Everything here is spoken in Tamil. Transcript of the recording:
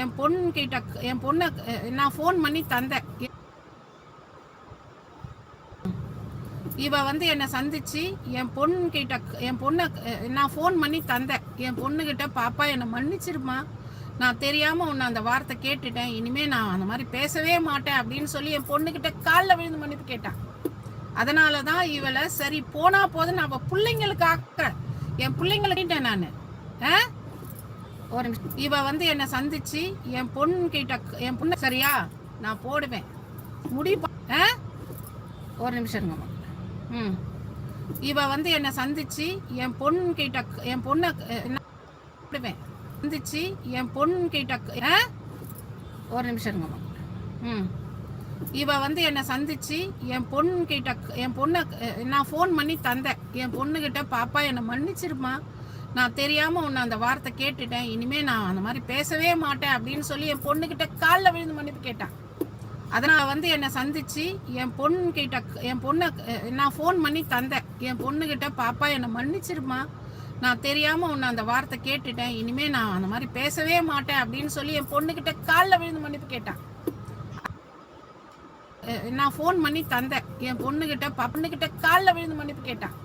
என் பொண்ணு கிட்ட என் பொண்ணை நான் ஃபோன் பண்ணி தந்தேன். இவ வந்து என்னை சந்திச்சு என் பொண்ணு கிட்ட என் பொண்ணை நான் ஃபோன் பண்ணி தந்தேன். என் பொண்ணுக்கிட்ட பாப்பா என்னை மன்னிச்சிருமா நான் தெரியாமல் உன்னை அந்த வார்த்தை கேட்டுட்டேன். இனிமேல் நான் அந்த மாதிரி பேசவே மாட்டேன் அப்படின்னு சொல்லி என் பொண்ணுக்கிட்ட காலில் விழுந்து மன்னிப்பு கேட்டான். அதனால தான் இவளை சரி போனா போதுன்னு அவ பிள்ளைங்களுக்காக என் பிள்ளைங்களுக்கிட்ட நான். ஆ? ஒரு நிமிஷம். இவ வந்து என்னை சந்திச்சு என் பொண்ணு கிட்ட என் பொண்ணு சரியா? நான் போடுவேன். முடி ஆ? ஒரு நிமிஷம் இருங்கம்மா ம். இவ வந்து என்னை சந்திச்சு என் பொண்ணு கிட்ட என் பொண்ணை போடுவேன். சந்திச்சு என் பொண்ணு கிட்ட ஆ? ஒரு நிமிஷம் இருங்கம்மா ம். இவ வந்து என்னை சந்திச்சு என் பொண்ணு கிட்ட என் பொண்ணை நான் ஃபோன் பண்ணி தந்தேன். என் பொண்ணுகிட்ட பாப்பா என்னை மன்னிச்சிருமா நான் தெரியாம உன்னை அந்த வார்த்தை கேட்டுட்டேன். இனிமே நான் அந்த மாதிரி பேசவே மாட்டேன் அப்படின்னு சொல்லி என் பொண்ணுகிட்ட காலில் விழுந்து மன்னிப்பு கேட்டான். அதனால் வந்து என்னை சந்திச்சு என் பொண்ணுக்கிட்ட என் பொண்ணை நான் ஃபோன் பண்ணி தந்தேன். என் பொண்ணுகிட்ட பாப்பா என்னை மன்னிச்சிருமா நான் தெரியாம உன்னை அந்த வார்த்தை கேட்டுட்டேன். இனிமே நான் அந்த மாதிரி பேசவே மாட்டேன். அப்படின்னு சொல்லி என் பொண்ணுகிட்ட காலில் விழுந்து மன்னிப்பு கேட்டான். நான் ஃபோன் பண்ணி தந்தேன். என் பொண்ணுகிட்ட பொண்ணுகிட்ட காலில் விழுந்து மன்னிப்பு கேட்டான்.